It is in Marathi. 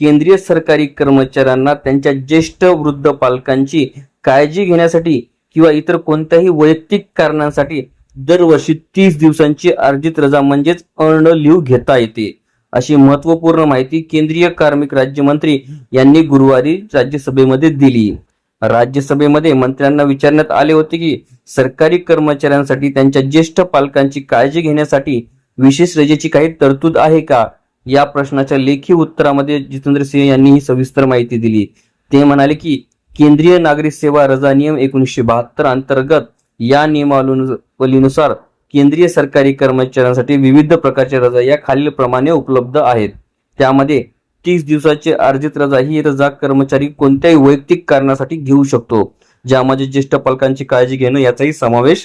केंद्रीय सरकारी कर्मचाऱ्यांना त्यांच्या ज्येष्ठ वृद्ध पालकांची काळजी घेण्यासाठी किंवा इतर कोणत्याही वैयक्तिक कारणांसाठी दरवर्षी तीस दिवसांची अर्जित रजा म्हणजेच अर्न लिव्ह घेता येते. अशी महत्त्वपूर्ण माहिती केंद्रीय कार्मिक राज्यमंत्री यांनी गुरुवारी राज्यसभेमध्ये दिली. राज्यसभेमध्ये मंत्र्यांना विचारण्यात आले होते की सरकारी कर्मचाऱ्यांसाठी त्यांच्या ज्येष्ठ पालकांची काळजी घेण्यासाठी विशेष रजेची काही तरतूद आहे का? या प्रश्नाच्या लेखी उत्तरामध्ये जितेंद्र सिंह यांनी ही सविस्तर माहिती दिली. ते म्हणाले की केंद्रीय नागरिक सेवा रजा नियम एकोणीसशे बहात्तर अंतर्गत या नियमावलीनुसार केंद्रीय सरकारी कर्मचाऱ्यांसाठी विविध प्रकारच्या रजा या खालील प्रमाणे उपलब्ध आहेत. त्यामध्ये तीस दिवसाची अर्जित रजा ही रजा कर्मचारी कोणत्याही वैयक्तिक कारणासाठी घेऊ शकतो ज्यामध्ये ज्येष्ठ पालकांची काळजी घेणं याचाही समावेश